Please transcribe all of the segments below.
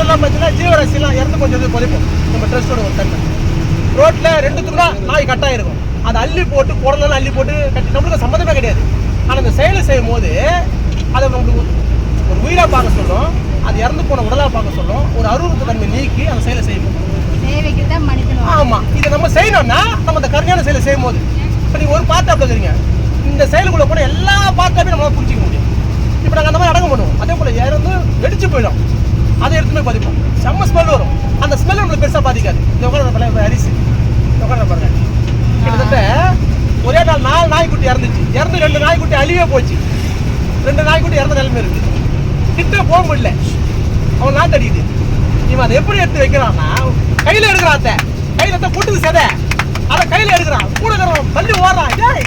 ஸ்மெல்லாம் பார்த்தீங்கன்னா ஜீவராசிலாம் இறந்து கொஞ்சம் புதைப்போம் நம்ம ட்ரெஸ்ஸோட ஒரு தன்மை ரோட்ல ரெண்டு துண்டா நாய் கட்டாயம் இருக்கும் அதை அள்ளி போட்டு குடலாம் அள்ளி போட்டு கட்டி நம்மளுக்கு சம்மந்தமே கிடையாது. ஆனால் அந்த செயலை செய்யும் போது அதை நம்மளுக்கு ஒரு உயிரா பார்க்க சொல்லும் அது இறந்து போன உடலா பார்க்க சொல்லும் ஒரு அருவத்து தன்மை நீக்கி அந்த செயலை செய்யும் சேவைக்கு தான் மனிதன் வாழ்க்கை. ஆமா. இதை நம்ம செய்யணும்னா நம்ம அந்த கருணையான செயலை செய்யும் போது இப்போ நீங்க ஒரு பாத்தாப்ல இருக்கிறீங்க இந்த செயலுக்குள்ள கூட எல்லா பாத்தாப்பையும் நம்மளால புரிஞ்சிக்க முடியும். இப்போ நாங்கள் அந்த மாதிரி அடங்க பண்ணுவோம். அதே போல இறந்து வெடிச்சு போயிடும். அதை எடுத்துமே பதிப்போம். செம்ம ஸ்மெல் வரும். அந்த ஸ்மெல் நம்மளுக்கு பெருசா பாதிக்காது. இந்த உட்கார அரிசி. உட்கார பாருங்க. கிட்டத்தட்ட ஒரே நாள் நாலு நாய்க்குட்டி இறந்துச்சு. இறந்து ரெண்டு நாய்க்குட்டி அழிவே போச்சு. ரெண்டு நாய்க்குட்டி இறந்த நிலைமை இருக்கு. கிட்ட போக முடியல. அவன் நாத்தடிக்குது இவன் அதை எப்படி எடுத்து வைக்கிறான்னா கையில எடுக்கிறான் அத்தை கையில அத்தை போட்டுது செதை. அதை கையில எடுக்கிறான். கூட இருக்கிறவன் தள்ளி ஓடுறான். டேய்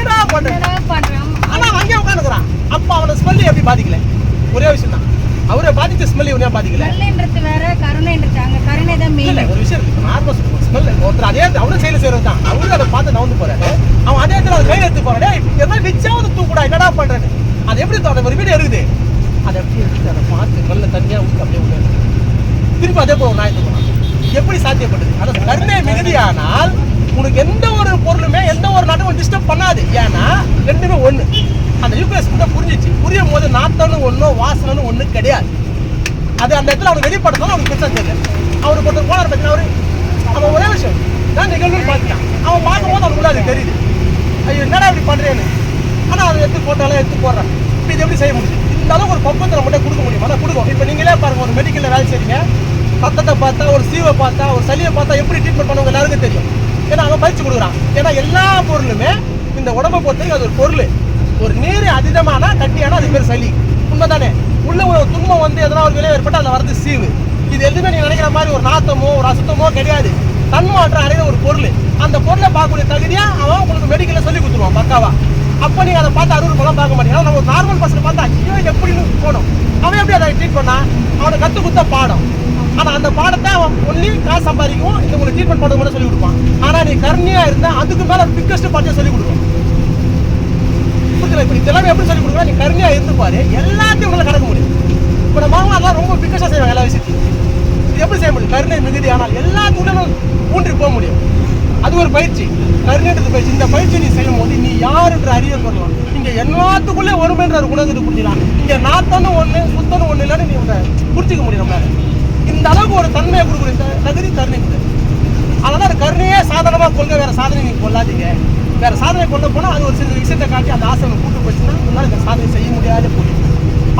என்னடா பண்ற? என்னடா பண்றோம் ஆனா அவன் அங்கேயே உட்காந்துக்கிறான் அப்ப அவன ஸ்மெல் எப்படி பாதிக்கல? ஒரே விஷயம் தான் அவரை பாதிச்ச ஸ்மெல் இவனே பாதிக்கல? நல்லன்றது வேற கருணைன்றது அங்க. கருணை தான் மெயின் ஒரு விஷயம் இருக்கு. நார்மல் ஸ்மெல் ஒருத்தர் அதே அவரும் செயல் செய்யறது தான். அவரும் அதை பார்த்து நவுந்து போறாரு. அவன் அதே இடத்துல அதை கையில எடுத்து போறான். என்ன நிச்சாவது தூக்குடா என்னடா பண்றேன்னு அது எப்படி தோ- அந்த ஒரு வீடு இருக்குது. அதை எப்படி எடுத்து அதை பார்த்து நல்ல தண்ணியா ஊற்றி அப்படியே உள்ள. திருப்பி அதே போல நாய் போனான் எப்படி சாத்தியப்படுது? அந்த கருணை மிகுதியானால் உனக்கு எந்த ஒரு பொருளுமே எந்த ஒரு நாட்டும் டிஸ்டர்ப் பண்ணாது. ஏன்னா ரெண்டுமே ஒண்ணு. அந்த யூபிஎஸ் கூட புரிஞ்சிச்சு புரியும் போது நாத்தம்னு வாசனைன்னு ஒண்ணு கிடையாது. அது அந்த இடத்துல அவர் வெளிப்படுத்தணும் அவனுக்கு பெருசாக தெரியல அவனுக்கு ஒருத்தர் போனார் பார்த்தீங்கன்னா அவரு? அவன் ஒரே விஷயம் நான் நிகழ்வுன்னு பார்த்துட்டான். அவன் பார்க்கும்போது அவனுக்கு அது தெரியுது. ஐயோ என்னடா இப்படி பண்ணுறேன்னு ஆனா அதை எடுத்து போட்டாலும் எடுத்து போடுறான். இப்போ இது எப்படி செய்ய முடியும் இந்த அளவுக்கு ஒரு பக்குவத்தை மட்டும் கொடுக்க முடியும்? அதான் கொடுக்கும். இப்போ நீங்களே பாருங்க ஒரு மெடிக்கல்ல வேலை செய்றீங்க. ரத்தத்தை பார்த்தா ஒரு சீவை பார்த்தா ஒரு சளியை பார்த்தா எப்படி ட்ரீட்மெண்ட் பண்ணுவாங்க எல்லாருக்கும் தெரியும். ஏன்னா அவன் பயிற்சி கொடுக்குறான். ஏன்னா எல்லா பொருளுமே இந்த உடம்பை பொறுத்தவரைக்கும் அது ஒரு பொருள். ஒரு நீர் அதிதமான கட்டியான அது பேர் சளி. உண்மைதானே? உள்ள ஒரு துன்பம் வந்து எதனா ஒரு விளைவு ஏற்பட்டு அதில் வரது சீவு. இது எதுவுமே நீங்க நினைக்கிற மாதிரி ஒரு நாத்தமோ ஒரு அசுத்தமோ கிடையாது. தன்மாற்றம் அடைகிற ஒரு பொருள். அந்த பொருளை பார்க்கக்கூடிய தகுதியா அவன் உங்களுக்கு மெடிக்கலில் சொல்லி கொடுத்துருவான் பக்காவா. அப்போ நீங்க அதை பார்த்து அறுவடை பண்ணலாம் பார்க்க மாட்டீங்க. நம்ம ஒரு நார்மல் பர்சன் பார்த்தா ஐயோ எப்படின்னு போகணும் அவன் எப்படி அதை ட்ரீட் பண்ணா? அவனை கத்து கொடுத்த பாடம். ஆனா அந்த பாடத்தை அவன் ஒன்லி காசு சம்பாதிக்கும். இந்த உங்களுக்கு ட்ரீட்மெண்ட் பண்ணுறது மட்டும் சொல்லி கொடுப்பான். ஆனா நீ கருணையா இருந்தா அதுக்கு மேல பிக்கஸ்ட் பார்ட்டியை சொல்லி கொடுப்பான் இப்போ இதெல்லாம் எப்படி சொல்லி கொடுக்குறா? நீ கருமையாக இருந்துப்பாரு எல்லாத்தையும் உங்களை கடக்க முடியும். இப்போ நம்ம மாமா அதெல்லாம் ரொம்ப பிக்கஸாக செய்வாங்க எல்லா விஷயத்தையும். இது எப்படி செய்ய முடியும்? கருணை மிகுதி ஆனால் எல்லாத்துக்குள்ளே ஊன்றி போக முடியும். அது ஒரு பயிற்சி. கருணைன்றது பயிற்சி. இந்த பயிற்சி நீ செய்யும் போது நீ யாருன்ற அறிய பெறலாம் இங்கே எல்லாத்துக்குள்ளே ஒருமைன்ற ஒரு குணத்துக்கு புரிஞ்சிடலாம் இங்கே நாத்தனும் ஒண்ணு சுத்தனும் ஒண்ணு இல்லைன்னு நீ உன்னை புரிஞ்சிக்க முடியும் நம்மளால. இந்த அளவுக்கு ஒரு தன்மையை கொடுக்குற இந்த தகுதி கருணை கொடுக்குது. அதனால கருணையே சாதனமா கொள்க வேற சாதனை நீங்கள் கொள்ளாதீங்க. வேற சாதனை கொண்டு போனால் அது ஒரு சில விஷயத்தை காட்டி அந்த ஆசை கூட்டு போச்சுன்னா உன்னால் இந்த சாதனை செய்ய முடியாத போயிடும்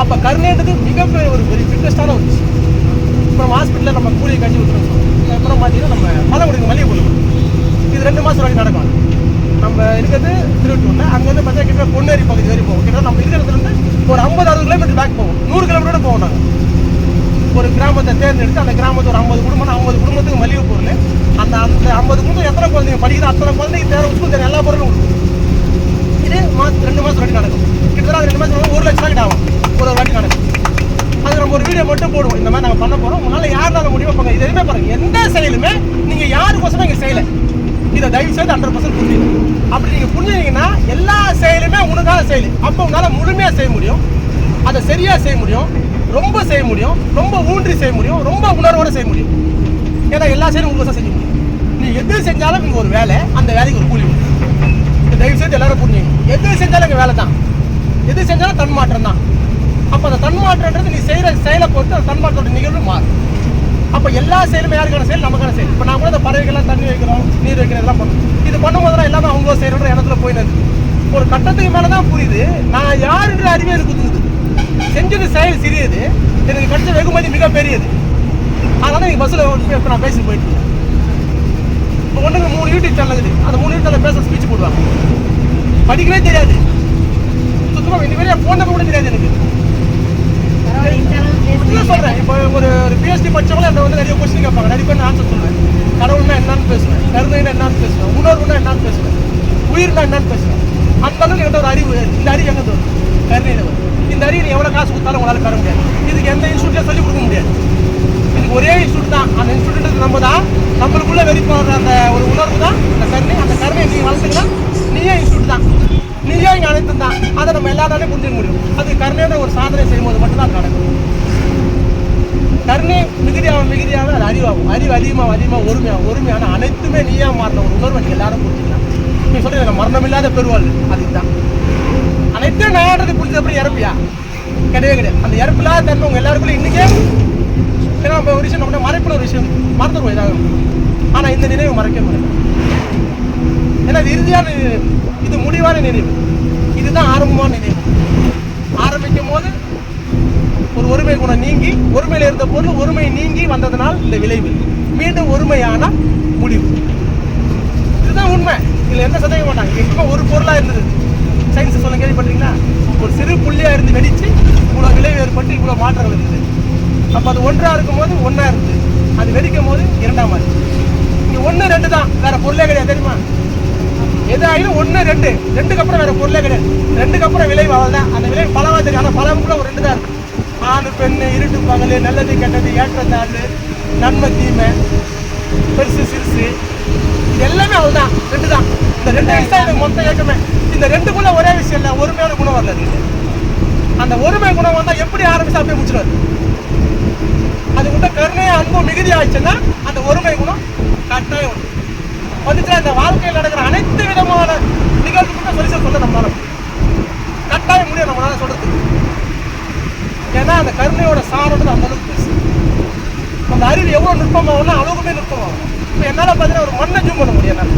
அப்போ கருணைன்றது மிகப்பெரிய ஒரு பெரிய ஃபிட்னஸ்டான ஒரு விஷயம். இப்போ நம்ம ஹாஸ்பிட்டலில் நம்ம கூலியை கட்டி விட்டுறோம் அப்புறம் பார்த்தீங்கன்னா நம்ம மலை கொடுக்க மளிகை கொடுக்கணும் இது ரெண்டு மாதம் வரைக்கும் நடக்கும் நம்ம இருக்கிறது திருவட்டூர்ல அங்கேருந்து பார்த்தா கிட்ட பொன்னேரி பகுதி வரைக்கும் போகும். கிட்ட நம்ம இருக்கிறதுலேருந்து ஒரு ஐம்பது அறுபது கிலோமீட்டர் பேக் போவோம் நூறு கிலோமீட்டரோட போவோம் நாங்கள் ஒரு கிராமத்தை தேர்ந்தெடுத்து அந்த கிராமத்து ஒரு ஐம்பது குடும்பம் ஐம்பது குடும்பத்துக்கு மளிகை பொருள். அந்த அந்த ஐம்பது குடும்பம் எத்தனை குழந்தைங்க படிக்கிற அத்தனை குழந்தைங்க தேவை உப்பு தேவை எல்லா பொருளும் கொடுக்கும். இது மாதம் ரெண்டு மாதம் வரைக்கும் நடக்கும். கிட்டத்தட்ட ரெண்டு மாதம் ஒரு லட்சம் ரூபாய் ஆகும். ஒரு ஒரு வாட்டி நடக்கும். அது நம்ம ஒரு வீடியோ மட்டும் போடுவோம். இந்த மாதிரி நாங்கள் பண்ண போகிறோம் உங்களால் யாருனால முடியுமோ பண்ணுங்க இது எதுவுமே பாருங்க எந்த செயலுமே நீங்கள் யாருக்கோசமே இங்கே செய்யலை. இதை தயவு செய்து ஹண்ட்ரட் பர்சன்ட் புரிஞ்சுக்கணும் அப்படி நீங்கள் புரிஞ்சுனீங்கன்னா எல்லா செயலுமே உனக்கான செயல். அப்போ உங்களால் முழுமையாக செய்ய முடியும். அதை சரியாக செய்ய முடியும். ரொம்ப செய்ய முடியும் ரொம்ப ஊன்றி செய்ய முடியும் ரொம்ப உணர்வோடு செய்ய முடியும். ஏன்னா எல்லா செயலும் உங்களுக்கு செய்ய முடியும் நீ எது செஞ்சாலும் இங்கே ஒரு வேலை அந்த வேலைக்கு ஒரு கூலி உண்டு தயவு செய்து எல்லாரும் புரிஞ்சுங்க. எது செஞ்சாலும் இங்கே வேலை தான். எது செஞ்சாலும் தன்மாற்றம் தான். அப்போ அந்த தன்மாற்றன்றது நீ செய்கிற செயலை பொறுத்து அந்த தன்மாற்றத்தோட நிகழ்வு மாறும். அப்போ எல்லா செயலுமே யாருக்கான செயல்? நமக்கான செயல். இப்போ நான் கூட இந்த பறவைகள்லாம் தண்ணி வைக்கிறோம் நீர் வைக்கிறோம் இதெல்லாம் பண்ணுறோம் இது பண்ணும்போதெல்லாம் எல்லாமே அவங்க செய்யற இடத்துல போயினது. ஒரு கட்டத்துக்கு மேலே தான் புரியுது. நான் யாருன்ற அறிவே இருக்குது செஞ்சது செயல் சிறியது. எனக்கு கிடைச்ச வெகுமதி மிக பெரியது. அதனால நீங்க பஸ்ஸில் இப்போ நான் பேசி போயிட்டு இருக்கேன். இப்போ ஒன்றுங்க மூணு யூடியூப் சேனல் இருக்குது. அந்த மூணு யூடியூப் பேச ஸ்பீச் போடுவாங்க. படிக்கவே தெரியாது. சுத்தமாக இந்த வெளியே ஃபோன் நம்பர் கூட தெரியாது எனக்கு. சொல்றேன். இப்போ ஒரு ஒரு பிஎஸ்டி படிச்சவங்க என்ன வந்து நிறைய கொஸ்டின் கேட்பாங்க. நிறைய பேர் ஆன்சர் சொல்லுவேன் கடவுள்னா என்னன்னு பேசுவேன். கருணைனா என்னன்னு பேசுவேன். உணர்வுனா என்னன்னு பேசுவேன். உயிர்னா என்னன்னு பேசுவேன். அந்த அளவுக்கு என்கிட்ட ஒரு அறிவு இந்த அறிவு எங்க வரும் கருணையில வரும். இந்த அறிவு எவ்வளோ எவ்வளவு காசு கொடுத்தாலும் உங்களால் பெற முடியாது. இதுக்கு எந்த இன்ஸ்டியூட்டில் சொல்லிக் கொடுக்க முடியாது. இதுக்கு ஒரே இன்ஸ்டியூட் தான். அந்த இன்ஸ்டியூட் நம்ம தான். நம்மளுக்குள்ள வெளிப்படுற அந்த ஒரு உணர்வு தான். அந்த கருணை அந்த கருணையை நீ வளர்த்துக்கலாம் நீயே இன்ஸ்டியூட் தான். நீயே இங்கே அனைத்து தான். அதை நம்ம எல்லாராலையும் புரிஞ்சுக்க முடியும். அது கருணையோட ஒரு சாதனை செய்யும்போது மட்டும்தான் அது நடக்கும். கருணை மிகுதியாக மிகுதியாக அது அறிவாகும். அறிவு அதிகமாக அதிகமாக ஒருமையாக ஒருமையான அனைத்துமே நீயா மாறின ஒரு உணர்வை நீங்க எல்லாரும் புரிஞ்சுக்கலாம். நீ சொல்கிறீங்க மரணம் இல்லாத பெருவாள் அதுதான். அனைத்தும் நான்றது புரிஞ்சப்படி இறப்பியா கிடையவே கிடையாது. அந்த இறப்பில்லாத தன்மை உங்க எல்லாருக்குள்ள இன்னைக்கே ஏன்னா நம்ம ஒரு விஷயம் நம்ம மறைப்புல ஒரு விஷயம் மறந்துடுவோம் ஏதாவது. ஆனால் இந்த நினைவு மறைக்க முடியாது ஏன்னா இது இறுதியான நினைவு. இது முடிவான நினைவு. இதுதான் ஆரம்பமான நினைவு. ஆரம்பிக்கும் போது ஒரு ஒருமை குணம் நீங்கி ஒருமையில் இருந்த பொருள் ஒருமை நீங்கி வந்ததனால் இந்த விளைவு. மீண்டும் ஒருமையான முடிவு. இதுதான் உண்மை. இதில் எந்த சந்தேகம் மாட்டாங்க எங்குமே ஒரு பொருளா இருந்தது சயின்ஸ் சொல்ல கேள்விப்பட்டீங்களா ஒரு சிறு புள்ளியா இருந்து வெடிச்சு இவ்வளவு விளைவு ஏற்பட்டு இவ்வளவு மாற்றங்கள் இருக்குது அப்ப அது ஒன்றா இருக்கும்போது ஒண்ணா இருந்தது வெடிக்கும் போது இரண்டாம் ஆச்சு இங்கே ஒன்று ரெண்டு தான். வேற பொருளே கிடையாது தெரியுமா? எதாயிலும் ஒன்று ரெண்டு. ரெண்டுக்கு அப்புறம் வேற பொருளே கிடையாது. ரெண்டுக்கு அப்புறம் விளைவு அவள் தான் அந்த விளைவு பலவா தெரியும் பலவும் கூட ஒரு ரெண்டு தான் இருக்கும் ஆண் பெண் இருட்டு பகல் நல்லது கெட்டது ஏற்றத்தாழ்வு நன்மை தீமை பெருசு சிறுசு. இது எல்லாமே அவள் தான் ரெண்டு தான். இந்த ரெண்டு வயசு தான் எனக்கு மொத்த ஏற்றமே இந்த ரெண்டுக்குள்ள ஒரே விஷயம் இல்லை ஒருமையான குணம் வரல அந்த ஒருமை குணம் வந்தால் எப்படி ஆரம்பிச்சு அப்படியே முடிச்சிடுவாரு? அது விட்ட கருணையா அன்பும் மிகுதி ஆச்சுன்னா அந்த ஒருமை குணம் கட்டாயம் உண்டு வந்துட்டு அந்த வாழ்க்கையில் நடக்கிற அனைத்து விதமான நிகழ்வுக்கும் சொல்லி சொல்ல நம்மளால முடியும். கட்டாயம் முடியும் நம்மளால சொல்றது. ஏன்னா அந்த கருணையோட சாரம்ன்றது அந்த அளவுக்கு பெருசு. அந்த அறிவு எவ்வளோ நுட்பமாகும்னா அளவுக்குமே நுட்பமாகும் இப்போ என்னால் பார்த்தீங்கன்னா ஒரு மண்ணை ஜூம் பண்ண முடியும் என்னால்.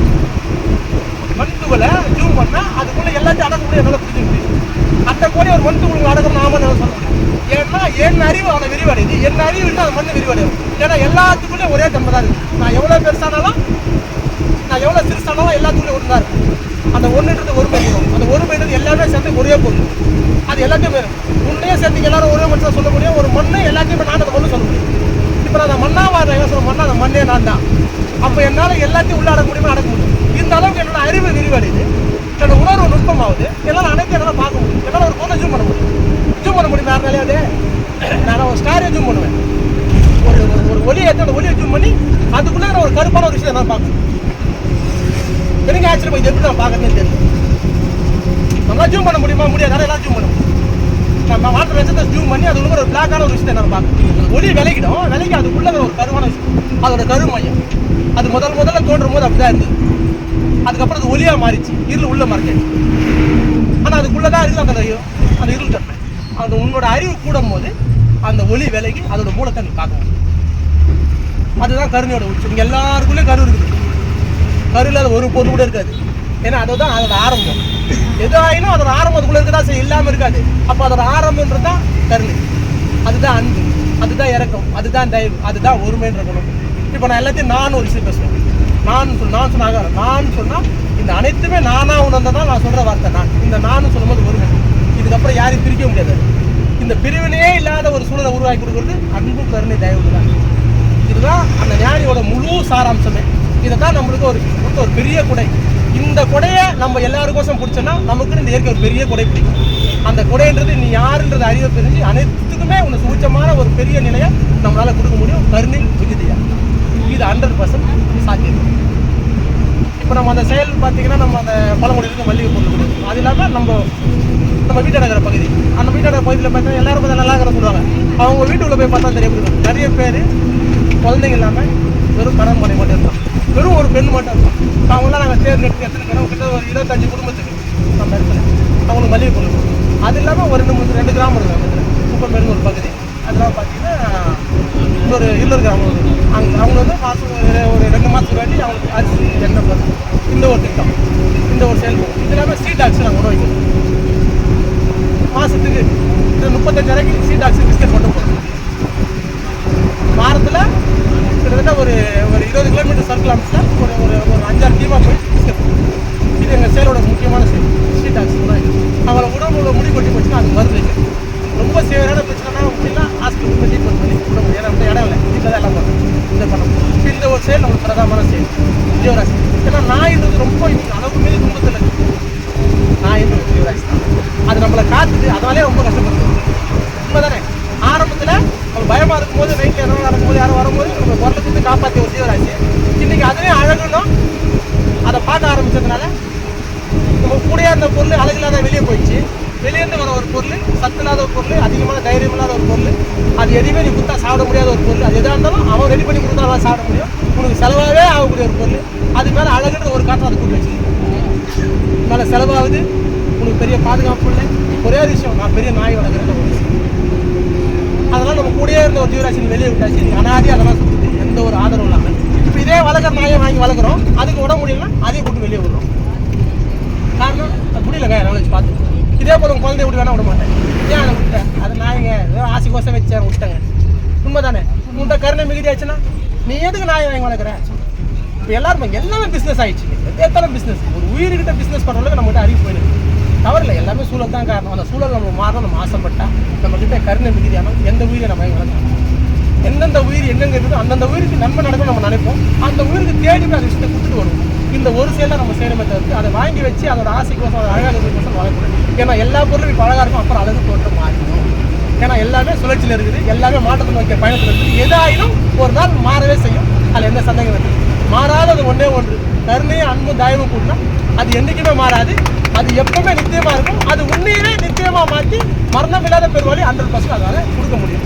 மண் துகளை ஜூம் பண்ணால் அதுக்குள்ளே எல்லாத்தையும் அடக்கக்கூடிய என்னால் புரிஞ்சுக்க முடியும். அந்த கோடி ஒரு மண் துகள் அடக்கம் நாம என்னால ஏன்னா என் அறிவு அவனை விரிவடையுது. என் அறிவு இல்லை அந்த மண் விரிவடையும். ஏன்னா எல்லாத்துக்குள்ளேயும் ஒரே தன்மை தான் இருக்குது நான் எவ்வளோ பெருசானாலும் நான் எவ்வளோ சிறுசானாலும் எல்லாத்துக்குள்ளேயும் ஒன்று தான் இருக்கும் அந்த ஒன்றுன்றது ஒரு இருக்கும் அந்த ஒரு மைன்றது எல்லாமே சேர்ந்து ஒரே பொருள். அது எல்லாத்தையும் வரும் உன்னையே சேர்த்து எல்லாரும் ஒரே மனுஷன் சொல்ல முடியும். ஒரு மண்ணை எல்லாத்தையுமே நான் அந்த மண்ணு சொல்ல முடியும். இப்போ நான் அந்த மண்ணாக வாடுறேன். என்ன சொல்ல மண்ணா அந்த மண்ணே நான் தான். அப்போ என்னால் எல்லாத்தையும் உள்ள அடக்க முடியுமா அடக்க முடியும்? இந்த அளவுக்கு என்னோட அறிவு விரிவடையுது. என்னோட உணர்வு நுட்பமாகுது. என்னால் அனைத்து என்னால் பார்க்க என்னால் ஒரு பொண்ணை ஜூம் பண்ண முடியும். ஜூம் பண்ண முடியும் யாருனாலே அது? நான் ஒரு ஸ்டாரே ஜூம் பண்ணுவேன். ஒரு ஒரு- ஒரு ஒலியை எடுத்து அந்த ஒலியை ஜூம் பண்ணி அதுக்குள்ளே நான் ஒரு கருப்பான ஒரு விஷயம் நான் பார்க்கணும் எனக்கு ஆச்சரியம் இது எப்படி நான் பார்க்கறதுன்னு தெரியும் நம்மளால ஜூம் பண்ண முடியுமா? முடியாது. எல்லாம் ஜூம் பண்ண முடியும். நம்ம வாட்டர் வச்சதை ஜூம் பண்ணி அது ஒரு பிளாக்கான ஒரு விஷயத்தை நம்ம பார்க்கணும் ஒளி விலகிடும். விலகி அதுக்குள்ள ஒரு கருவான விஷயம். அதோட கரு மையம் அது முதல் முதல்ல தோன்றும் போது அப்படிதான் இருந்தது. அதுக்கப்புறம் அது ஒளியா மாறிச்சு. இருள் உள்ள ஆனால் ஆனா அதுக்குள்ளதான் இருக்குது அந்த அந்த இருள் தன்மை அந்த உன்னோட அறிவு கூடும் போது அந்த ஒளி விலகி அதோட மூலத்தை நீ பார்க்க அதுதான் கருணையோட உச்சி இங்கே எல்லாருக்குள்ளேயும் கரு இருக்குது. கரு இல்லாத ஒரு பொருள் கூட இருக்காது. ஏன்னா அதுதான் அதோட ஆரம்பம். எது ஆயினும் அதோட ஆரம்பம் அதுக்குள்ளே இருக்கதா செய்யும் இல்லாம இருக்காது. அப்போ அதோட ஆரம்பம்ன்றது தான் கருணை. அதுதான் அன்பு. அதுதான் இறக்கம் அதுதான் தயவு. அதுதான் ஒருமைன்ற குணம். இப்போ நான் எல்லாத்தையும் நான் ஒரு விஷயம் பேசுவேன். நான் சொல் நான் சொன்னாங்க நான் சொன்னால் இந்த அனைத்துமே நானா உணர்ந்ததான் நான் சொல்கிற வார்த்தை நான். இந்த நான் சொல்லும்போது ஒருமை இதுக்கப்புறம் யாரையும் பிரிக்க முடியாது. இந்த பிரிவினையே இல்லாத ஒரு சூழலை உருவாக்கி கொடுக்குறது அன்பு கருணை தயவு தான். இதுதான் அந்த ஞானியோட முழு சாராம்சமே. இதை தான் நம்மளுக்கு ஒரு கொடுத்த ஒரு பெரிய கொடை. இந்த கொடையை நம்ம எல்லாருக்கோசம் பிடிச்சோன்னா நமக்கு இந்த இயற்கை ஒரு பெரிய கொடை பிடிக்கும். அந்த கொடைன்றது நீ யாருன்றது அறிவை தெரிஞ்சு அனைத்துக்குமே உன்னை சூச்சமான ஒரு பெரிய நிலையை நம்மளால் கொடுக்க முடியும். கருணை மிகுதியா. இது ஹண்ட்ரட் பர்சன்ட் சாத்தியம். இப்போ நம்ம அந்த செயல் பார்த்தீங்கன்னா நம்ம அந்த பழங்குடியிலிருந்து மல்லிகை பொருள் அது இல்லாமல் நம்ம நம்ம வீட்டடகிற பகுதி. அந்த வீட்டடகிற பகுதியில் பார்த்தீங்கன்னா எல்லாரும் கொஞ்சம் நல்லா இருக்கிற சொல்லுவாங்க. அவங்க வீட்டுக்குள்ள போய் பார்த்தா தெரிய இருக்கும். நிறைய பேர் குழந்தைங்க இல்லாமல் வெறும் கடன் பண்ணி மட்டும் இருக்கான் வெறும் ஒரு பெண் மட்டும் இருக்கான் அவங்களாம் நாங்கள் தேர்ந்தெடுத்து எத்தனை கிட்ட ஒரு இருபத்தஞ்சு குடும்பத்துக்கு நம்ம இருக்கிறேன் அவங்களுக்கு மல்லிகை பொருள் அது இல்லாமல் ஒரு ரெண்டு மூணு ரெண்டு கிராமம் இருக்கு அந்த இடத்துல. குப்பமேடுன்னு ஒரு பகுதி. அதெல்லாம் பார்த்தீங்கன்னா இன்னொரு இன்னொரு கிராமம் இருக்குது அவங்க அவங்க வந்து மாதம் ஒரு ஒரு ரெண்டு மாதத்துக்கு வேண்டி அவங்களுக்கு அரிசி எண்ணெய் பருப்பு இந்த ஒரு திட்டம் இந்த ஒரு செயல்பாடு இது இல்லாமல் ஸ்ட்ரீட் டாக்ஸ் நாங்கள் உருவாக்கி மாதத்துக்கு இந்த முப்பத்தஞ்சாயிரம் ஸ்ட்ரீட் டாக்ஸ் பிஸ்கட் மட்டும் போடுறோம் வாரத்தில் கிட்டத்தட்ட ஒரு ஒரு இருபது கிலோமீட்டர் சர்க்கிள் அமைச்சில் ஒரு ஒரு ஒரு அஞ்சாறு டீமாக போய் பிஸ்கட் இது எங்கள் செயலோட முக்கியமான செயல் ஸ்ட்ரீட் டாக்ஸ் உருவாக்கி அவங்கள உடம்புல முடி கொட்டி போச்சுன்னா அது மருந்து வைக்கணும். ரொம்ப சேவையான பிரச்சனைனா அப்படின்னா ஹாஸ்பிட்டல் போய் ட்ரீட்மெண்ட் பண்ணி விட முடியும் ஏன்னா நம்ம இடம் இல்லை வீட்டில் தான் எல்லாம் பண்ணுறோம் இதை பண்ண முடியும் இப்ப இந்த ஒரு செயல் நம்மளுக்கு பிரதானமான ஏன்னா நாயின்றது ரொம்ப இன்னைக்கு அளவு மீது துன்பத்தில் நாயின்றது ஜீவராசி தான் அது நம்மளை காத்துட்டு அதனாலே ரொம்ப கஷ்டப்படுது உண்மைதானே ஆரம்பத்தில் நம்ம பயமாக இருக்கும்போது நைட்டில் எதனா நடக்கும்போது யாரும் வரும்போது நம்ம குரலை கொடுத்து காப்பாற்றிய ஒரு ஜீவராசி இன்னைக்கு அதுவே அழகுன்னு அதை பார்க்க ஆரம்பிச்சதுனால நம்ம கூடயே இருந்த பொருள் அழகில்லாத வெளியே போயிடுச்சு. வெளியேருந்து வர ஒரு பொருள் சத்துல்லாத ஒரு பொருள் அதிகமான தைரியம் இல்லாத ஒரு பொருள் அது எதுவுமே நீ குத்தா சாப்பிட முடியாத ஒரு பொருள் அது எதாக இருந்தாலும் அவன் ரெடி பண்ணி கொடுத்தா தான் சாப்பிட முடியும். உனக்கு செலவாகவே ஆகக்கூடிய ஒரு பொருள். அது மேலே அழகுன்ற ஒரு காரணம் அதை கூட்டு வச்சுருக்கேன் மேலே செலவாகுது. உனக்கு பெரிய பாதுகாப்பு இல்லை. ஒரே ஒரு விஷயம் நான் பெரிய நாய் வளர்க்குறேன் ஒரு விஷயம் அதெல்லாம் நம்ம கூடயே இருந்த ஒரு ஜீவராசி வெளியே விட்டாச்சு. நீ அனாதி அதெல்லாம் சுற்றுது எந்த ஒரு ஆதரவும் இல்லாமல் இப்போ இதே வளர்க்குற நாயை வாங்கி வளர்க்குறோம். அதுக்கு உடம்பு முடியலன்னா அதையும் கூட்டு வெளியே விடுறோம். காரணம் அது முடியலங்க வச்சு பார்த்து இதே போல உங்கள் குழந்தைய விட்டு வேணா விட மாட்டேன். ஏன் அதை விட்டேன் அது நாயங்க ஏதோ ஆசைக்கோசம் வச்சேன் விட்டேங்க உண்மைதானே? உன்கிட்ட கருணை மிகுதி ஆச்சுன்னா நீ எதுக்கு நாயை வாங்கி வளர்க்குற? இப்போ எல்லாரும் எல்லாமே பிஸ்னஸ் ஆயிடுச்சு. எத்தனை பிஸ்னஸ் ஒரு உயிர்கிட்ட பிஸ்னஸ் பண்ணுறதுக்கு நம்மகிட்ட அறிவு போயிருக்கு தவறில்லை எல்லாமே சூழல் தான் காரணம். அந்த சூழல் நம்ம மாறணும் நம்ம ஆசைப்பட்டா நம்ம கிட்ட கருணை மிகுதியான எந்த உயிரை நம்ம வாங்கி எந்தெந்த உயிர் எங்கெங்க இருக்குதோ அந்தந்த உயிருக்கு நன்மை நடக்கும் நம்ம நினைப்போம். அந்த உயிருக்கு தேடி அதை அந்த விஷயத்தை கொடுத்துட்டு வருவோம். இந்த ஒரு செயலை நம்ம செய்யணுமே தவிர்த்து அதை வாங்கி வச்சு அதோட ஆசைக்கோசம் அதை அழகாக ஏன்னா எல்லா பொருளும் இப்போ அழகாக இருக்கும். அப்புறம் அழகு தோற்றம் மாறிடும். ஏன்னா எல்லாமே சுழற்சியில் இருக்குது. எல்லாமே மாற்றத்தை நோக்கிய பயணத்தில் இருக்குது. எதாயினும் ஒரு நாள் மாறவே செய்யும். அதில் எந்த சந்தேகம் இருக்குது மாறாதது ஒன்றே ஒன்று. கருணையும் அன்பும் தாயமும் கூட்டினா அது என்றைக்குமே மாறாது. அது எப்பவுமே நித்தியமாக இருக்கும். அது உண்மையிலே நித்தியமாக மாற்றி மரணம் இல்லாத பெருவாளி ஹண்ட்ரட் பர்சன்ட் அதால் கொடுக்க முடியும்.